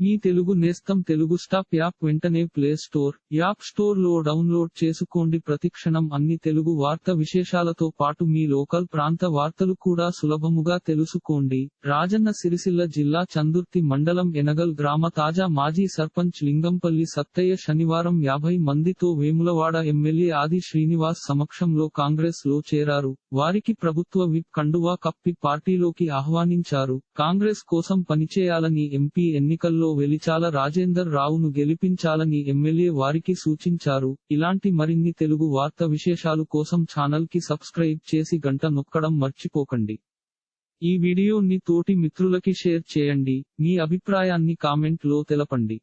మీ తెలుగు నేస్తం Telugu stop app వెంటనే play store app స్టోర్లో డౌన్లోడ్ చేసుకోండి. ప్రతిక్షణం అన్ని తెలుగు వార్త విశేషాలతో పాటు మీ లోకల్ ప్రాంత వార్తలు కూడా సులభముగా తెలుసుకోండి. రాజన్న సిరిసిల్ల జిల్లా చందుర్తి మండలం ఎనగల్ గ్రామ తాజా మాజీ సర్పంచ్ లింగంపల్లి సత్తయ్య శనివారం యాభై మందితో వేములవాడ ఎమ్మెల్యే ఆది శ్రీనివాస్ సమక్షంలో కాంగ్రెస్లో చేరారు. వారికి ప్రభుత్వ విప్ కండువా కప్పి పార్టీలోకి ఆహ్వానించారు. కాంగ్రెస్ కోసం పనిచేయాలని ఎంపీ ఎన్నికల్లో వెలిచాల రాజేందర్ రావును గెలిపించాలని ఎమ్మెల్యే వారికి సూచించారు. ఇలాంటి మరిన్ని తెలుగు వార్త విశేషాలు కోసం ఛానల్కి సబ్స్క్రైబ్ చేసి గంట నొక్కడం మర్చిపోకండి. ఈ వీడియోని తోటి మిత్రులకి షేర్ చేయండి. మీ అభిప్రాయాన్ని కామెంట్లో తెలపండి.